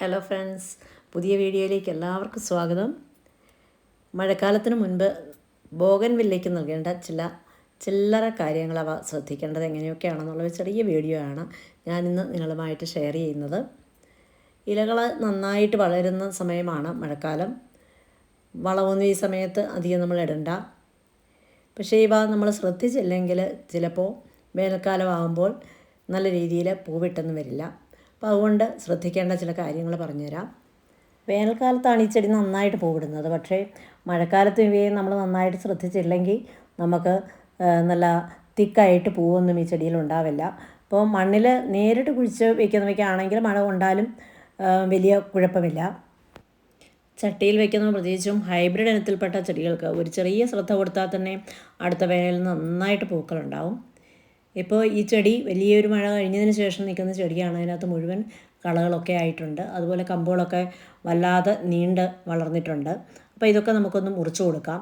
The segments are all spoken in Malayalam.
ഹലോ ഫ്രണ്ട്സ് പുതിയ വീഡിയോയിലേക്ക് എല്ലാവർക്കും സ്വാഗതം. മഴക്കാലത്തിന് മുൻപ് ബോഗൻ വില്ലയ്ക്ക് നൽകേണ്ട ചില ചില്ലറ കാര്യങ്ങൾ അവ ശ്രദ്ധിക്കേണ്ടത് എങ്ങനെയൊക്കെയാണെന്നുള്ള ചെറിയ വീഡിയോ ആണ് ഞാനിന്ന് നിങ്ങളുമായിട്ട് ഷെയർ ചെയ്യുന്നത്. ഇലകൾ നന്നായിട്ട് വളരുന്ന സമയമാണ് മഴക്കാലം. വളമൊന്നും ഈ സമയത്ത് അധികം നമ്മൾ ഇടണ്ട. പക്ഷേ ഇവ നമ്മൾ ശ്രദ്ധിച്ചില്ലെങ്കിൽ ചിലപ്പോൾ വേനൽക്കാലമാകുമ്പോൾ നല്ല രീതിയിൽ പൂവിട്ടെന്ന് വരില്ല. അപ്പോൾ അതുകൊണ്ട് ശ്രദ്ധിക്കേണ്ട ചില കാര്യങ്ങൾ പറഞ്ഞുതരാം. വേനൽക്കാലത്താണ് ഈ ചെടി നന്നായിട്ട് പൂവിടുന്നത്. പക്ഷേ മഴക്കാലത്ത് ഇവയെ നമ്മൾ നന്നായിട്ട് ശ്രദ്ധിച്ചില്ലെങ്കിൽ നമുക്ക് നല്ല തിക്കായിട്ട് പൂവൊന്നും ഈ ചെടിയിൽ ഉണ്ടാവില്ല. അപ്പോൾ മണ്ണിൽ നേരിട്ട് കുഴിച്ച് വയ്ക്കുന്നവയ്ക്കാണെങ്കിൽ മഴ കൊണ്ടാലും വലിയ കുഴപ്പമില്ല. ചട്ടിയിൽ വെക്കുന്ന പ്രത്യേകിച്ചും ഹൈബ്രിഡ് ഇനത്തിൽപ്പെട്ട ചെടികൾക്ക് ഒരു ചെറിയ ശ്രദ്ധ കൊടുത്താൽ തന്നെ അടുത്ത വേനലിൽ നന്നായിട്ട് പൂക്കളുണ്ടാവും ഇപ്പോൾ ഈ ചെടി വലിയൊരു മഴ കഴിഞ്ഞതിന് ശേഷം നിൽക്കുന്ന ചെടിയാണ് അതിനകത്ത് മുഴുവൻ കളകളൊക്കെ ആയിട്ടുണ്ട്. അതുപോലെ കമ്പുകളൊക്കെ വല്ലാതെ നീണ്ട് വളർന്നിട്ടുണ്ട്. അപ്പോൾ ഇതൊക്കെ നമുക്കൊന്ന് മുറിച്ചു കൊടുക്കാം.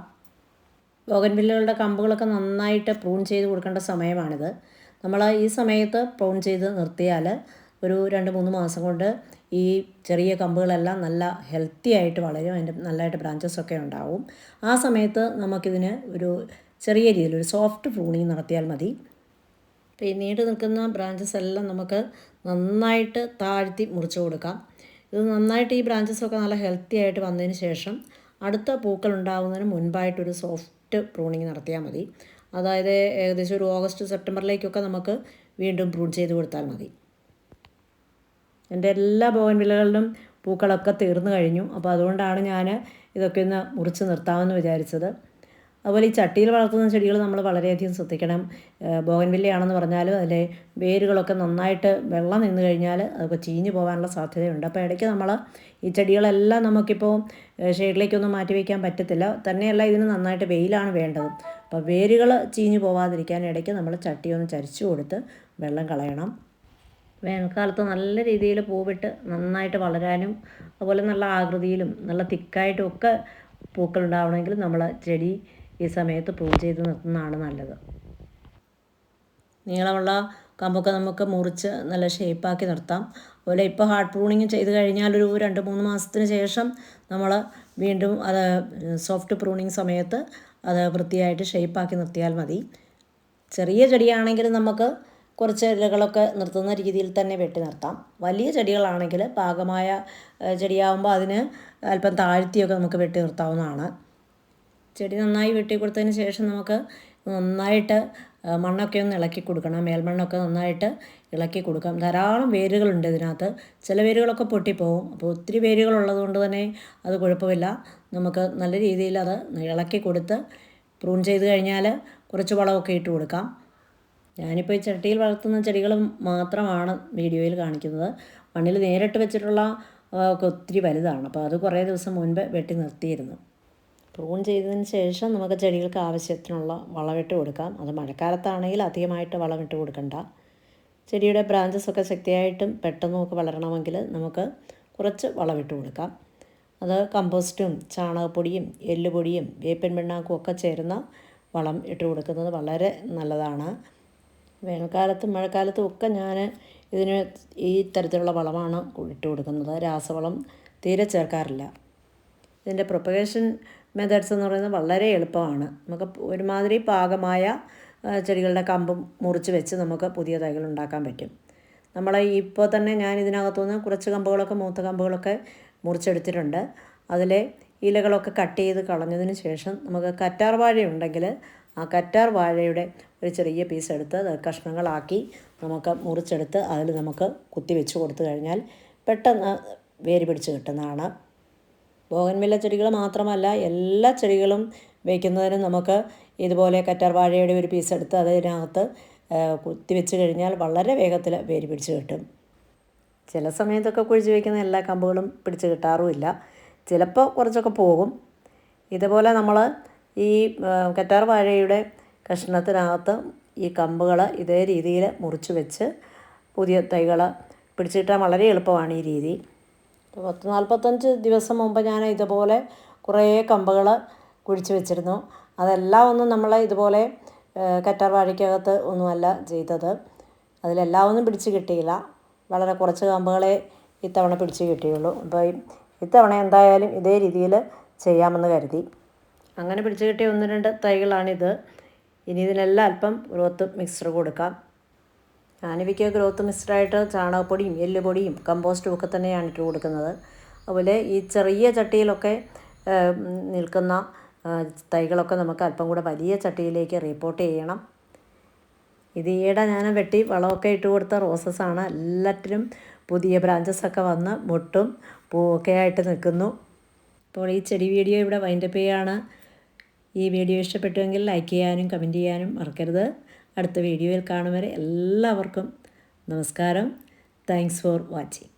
ബോഗൻവില്ലകളുടെ കമ്പുകളൊക്കെ നന്നായിട്ട് പ്രൂൺ ചെയ്ത് കൊടുക്കേണ്ട സമയമാണിത്. നമ്മൾ ഈ സമയത്ത് പ്രൂൺ ചെയ്ത് നിർത്തിയാൽ ഒരു രണ്ട് മൂന്ന് മാസം കൊണ്ട് ഈ ചെറിയ കമ്പുകളെല്ലാം നല്ല ഹെൽത്തി ആയിട്ട് വളരും. അതിന്റെ നല്ലതായിട്ട് ബ്രാഞ്ചസ് ഒക്കെ ഉണ്ടാവും. ആ സമയത്ത് നമുക്കിതിന് ഒരു ചെറിയ രീതിയിൽ ഒരു സോഫ്റ്റ് പ്രൂണിങ് നടത്തിയാൽ മതി. നീണ്ടു നിൽക്കുന്ന ബ്രാഞ്ചസ് എല്ലാം നമുക്ക് നന്നായിട്ട് താഴ്ത്തി മുറിച്ചു കൊടുക്കാം. ഇത് നന്നായിട്ട് ഈ ബ്രാഞ്ചസൊക്കെ നല്ല ഹെൽത്തി ആയിട്ട് വന്നതിന് ശേഷം അടുത്ത പൂക്കൾ ഉണ്ടാകുന്നതിന് മുൻപായിട്ടൊരു സോഫ്റ്റ് പ്രൂണിങ് നടത്തിയാൽ മതി. അതായത് ഏകദേശം ഒരു ഓഗസ്റ്റ് സെപ്റ്റംബറിലേക്കൊക്കെ നമുക്ക് വീണ്ടും പ്രൂൺ ചെയ്ത് കൊടുത്താൽ മതി. എന്റെ എല്ലാ ബോവൻ വിലകളിലും പൂക്കളൊക്കെ തീർന്നു കഴിഞ്ഞു. അപ്പോൾ അതുകൊണ്ടാണ് ഞാൻ ഇതൊക്കെ ഒന്ന് മുറിച്ച് നിർത്താമെന്ന് വിചാരിച്ചത്. അതുപോലെ ഈ ചട്ടിയിൽ വളർത്തുന്ന ചെടികൾ നമ്മൾ വളരെയധികം ശ്രദ്ധിക്കണം. ബോഗൻവില്ലയാണെന്ന് പറഞ്ഞാലും അതിലെ വേരുകളൊക്കെ നന്നായിട്ട് വെള്ളം നിന്ന് കഴിഞ്ഞാൽ അതൊക്കെ ചീഞ്ഞു പോകാനുള്ള സാധ്യതയുണ്ട്. അപ്പോൾ ഇടയ്ക്ക് നമ്മൾ ഈ ചെടികളെല്ലാം നമുക്കിപ്പോൾ ഷെയ്ഡിലേക്കൊന്നും മാറ്റി വയ്ക്കാൻ പറ്റത്തില്ല. തന്നെയല്ല ഇതിന് നന്നായിട്ട് വെയിലാണ് വേണ്ടത്. അപ്പോൾ വേരുകൾ ചീഞ്ഞു പോവാതിരിക്കാൻ ഇടയ്ക്ക് നമ്മൾ ചട്ടി ഒന്ന് ചരിച്ചു കൊടുത്ത് വെള്ളം കളയണം. വേനൽക്കാലത്ത് നല്ല രീതിയിൽ പൂവിട്ട് നന്നായിട്ട് വളരാനും അതുപോലെ നല്ല ആകൃതിയിലും നല്ല തിക്കായിട്ടും ഒക്കെ പൂക്കളുണ്ടാവണമെങ്കിൽ നമ്മൾ ചെടി ഈ സമയത്ത് പ്രൂൺ ചെയ്ത് നിർത്തുന്നതാണ് നല്ലത്. നീളമുള്ള കമ്പൊക്കെ നമുക്ക് മുറിച്ച് നല്ല ഷേപ്പാക്കി നിർത്താം. അതുപോലെ ഇപ്പോൾ ഹാർഡ് പ്രൂണിങ് ചെയ്ത് കഴിഞ്ഞാൽ ഒരു രണ്ട് മൂന്ന് മാസത്തിന് ശേഷം നമ്മൾ വീണ്ടും അത് സോഫ്റ്റ് പ്രൂണിങ് സമയത്ത് അത് വൃത്തിയായിട്ട് ഷേപ്പാക്കി നിർത്തിയാൽ മതി. ചെറിയ ചെടിയാണെങ്കിൽ നമുക്ക് കുറച്ച് ഇലകളൊക്കെ നിർത്തുന്ന രീതിയിൽ തന്നെ വെട്ടി നിർത്താം. വലിയ ചെടികളാണെങ്കിൽ പാകമായ ചെടിയാവുമ്പോൾ അതിന് അല്പം താഴ്ത്തിയൊക്കെ നമുക്ക് വെട്ടി നിർത്താവുന്നതാണ്. ചെടി നന്നായി വെട്ടി കൊടുത്തതിന് ശേഷം നമുക്ക് നന്നായിട്ട് മണ്ണൊക്കെ ഒന്ന് ഇളക്കി കൊടുക്കണം. മേൽമണ്ണൊക്കെ നന്നായിട്ട് ഇളക്കി കൊടുക്കാം. ധാരാളം വേരുകളുണ്ട് ഇതിനകത്ത്. ചില വേരുകളൊക്കെ പൊട്ടിപ്പോവും. അപ്പോൾ ഒത്തിരി വേരുകളുള്ളത് കൊണ്ട് തന്നെ അത് കുഴപ്പമില്ല. നമുക്ക് നല്ല രീതിയിൽ അത് ഇളക്കി കൊടുത്ത് പ്രൂൺ ചെയ്ത് കഴിഞ്ഞാൽ കുറച്ച് വളമൊക്കെ ഇട്ട് കൊടുക്കാം. ഞാനിപ്പോൾ ഈ ചട്ടിയിൽ വളർത്തുന്ന ചെടികൾ മാത്രമാണ് വീഡിയോയിൽ കാണിക്കുന്നത്. മണ്ണിൽ നേരിട്ട് വെച്ചിട്ടുള്ള ഒക്കെ ഒത്തിരി വലുതാണ്. അപ്പോൾ അത് കുറേ ദിവസം മുൻപ് വെട്ടി നിർത്തിയിരുന്നു. പ്രൂൺ ചെയ്തതിന് ശേഷം നമുക്ക് ചെടികൾക്ക് ആവശ്യത്തിനുള്ള വളമിട്ട് കൊടുക്കാം. അത് മഴക്കാലത്താണെങ്കിൽ അധികമായിട്ട് വളമിട്ട് കൊടുക്കണ്ട. ചെടിയുടെ ബ്രാഞ്ചസ് ഒക്കെ ശക്തിയായിട്ടും പെട്ടെന്ന് നമുക്ക് വളരണമെങ്കിൽ നമുക്ക് കുറച്ച് വളമിട്ട് കൊടുക്കാം. അത് കമ്പോസ്റ്റും ചാണകപ്പൊടിയും എല്ലുപൊടിയും വേപ്പിൻ പിണ്ണാക്കും ഒക്കെ ചേരുന്ന വളം ഇട്ട് കൊടുക്കുന്നത് വളരെ നല്ലതാണ്. വേനൽക്കാലത്തും മഴക്കാലത്തും ഒക്കെ ഞാൻ ഇതിന് ഈ തരത്തിലുള്ള വളമാണ് ഇട്ട് കൊടുക്കുന്നത്. രാസവളം തീരെ ചേർക്കാറില്ല. ഇതിന്റെ പ്രൊപ്പഗേഷൻ മെത്തേഡ്സ് എന്ന് പറയുന്നത് വളരെ എളുപ്പമാണ്. നമുക്ക് ഒരുമാതിരി പാകമായ ചെടികളുടെ കമ്പ് മുറിച്ച് വെച്ച് നമുക്ക് പുതിയ തൈകൾ ഉണ്ടാക്കാൻ പറ്റും. നമ്മൾ ഇപ്പോൾ തന്നെ ഞാൻ ഇതിനകത്തുനിന്ന് കുറച്ച് കമ്പുകളൊക്കെ മൂത്ത കമ്പുകളൊക്കെ മുറിച്ചെടുത്തിട്ടുണ്ട്. അതിലെ ഇലകളൊക്കെ കട്ട് ചെയ്ത് കളഞ്ഞതിന് ശേഷം നമുക്ക് കറ്റാർ വാഴ ഉണ്ടെങ്കിൽ ആ കറ്റാർ വാഴയുടെ ഒരു ചെറിയ പീസ് എടുത്ത് കഷ്ണങ്ങളാക്കി നമുക്ക് മുറിച്ചെടുത്ത് അതിൽ നമുക്ക് കുത്തി വെച്ച് കൊടുത്തു കഴിഞ്ഞാൽ പെട്ടെന്ന് വേര് പിടിച്ച് കിട്ടുന്നതാണ്. ബോഗൻവില്ല ചെടികൾ മാത്രമല്ല എല്ലാ ചെടികളും വയ്ക്കുന്നതിനും നമുക്ക് ഇതുപോലെ കറ്റാർവാഴയുടെ ഒരു പീസ് എടുത്ത് അതിനകത്ത് കുത്തിവെച്ച് കുത്തി വെച്ച് കഴിഞ്ഞാൽ വളരെ വേഗത്തിൽ വേര് പിടിച്ച് കിട്ടും. ചില സമയത്തൊക്കെ കുഴിച്ച് വയ്ക്കുന്ന എല്ലാ കമ്പുകളും പിടിച്ച് കിട്ടാറുമില്ല. ചിലപ്പോൾ കുറച്ചൊക്കെ പോകും. ഇതുപോലെ നമ്മൾ ഈ കറ്റാർ വാഴയുടെ കഷ്ണത്തിനകത്ത് ഈ കമ്പുകൾ ഇതേ രീതിയിൽ മുറിച്ച് വെച്ച് പുതിയ തൈകൾ പിടിച്ചിട്ടാൽ വളരെ എളുപ്പമാണ് ഈ രീതി. പത്ത് നാൽപ്പത്തഞ്ച് ദിവസം മുമ്പ് ഞാൻ ഇതുപോലെ കുറേ കമ്പുകൾ കുഴിച്ച് വെച്ചിരുന്നു. അതെല്ലാം ഒന്നും നമ്മൾ ഇതുപോലെ കറ്റാർ വാഴയ്ക്കകത്ത് ഒന്നുമല്ല ചെയ്തത്. അതിലെല്ലാം ഒന്നും പിടിച്ച് കിട്ടിയില്ല. വളരെ കുറച്ച് കമ്പുകളെ ഇത്തവണ പിടിച്ച് കിട്ടിയുള്ളൂ. അപ്പോൾ ഇത്തവണ എന്തായാലും ഇതേ രീതിയിൽ ചെയ്യാമെന്ന് കരുതി. അങ്ങനെ പിടിച്ച് കിട്ടിയ ഒന്ന് രണ്ട് തൈകളാണിത്. ഇനി ഇതിനെല്ലാം അല്പം ഗ്രോത്ത് മിക്സർ കൊടുക്കാം. ഞാനിവയ്ക്ക് ഗ്രോത്ത് മിക്സ്ഡായിട്ട് ചാണകപ്പൊടിയും എല്ലുപൊടിയും കമ്പോസ്റ്റും ഒക്കെ തന്നെയാണ് ഇട്ട് കൊടുക്കുന്നത്. അതുപോലെ ഈ ചെറിയ ചട്ടിയിലൊക്കെ നിൽക്കുന്ന തൈകളൊക്കെ നമുക്ക് അല്പം കൂടെ വലിയ ചട്ടിയിലേക്ക് റിപ്പോർട്ട് ചെയ്യണം. ഇത് ഈയിടെ ഞാൻ വെട്ടി വളമൊക്കെ ഇട്ട് കൊടുത്ത റോസസാണ് എല്ലാറ്റിനും പുതിയ ബ്രാഞ്ചസ് ഒക്കെ വന്ന് മുട്ടും പൂവൊക്കെ ആയിട്ട് നിൽക്കുന്നു. അപ്പോൾ ഈ ചെടി വീഡിയോ ഇവിടെ വൈൻഡപ്പ് ചെയ്യുകയാണ് ഈ വീഡിയോ ഇഷ്ടപ്പെട്ടുവെങ്കിൽ ലൈക്ക് ചെയ്യാനും കമന്റ് ചെയ്യാനും മറക്കരുത്. അടുത്ത വീഡിയോയിൽ കാണും വരെ എല്ലാവർക്കും നമസ്കാരം. Thanks for watching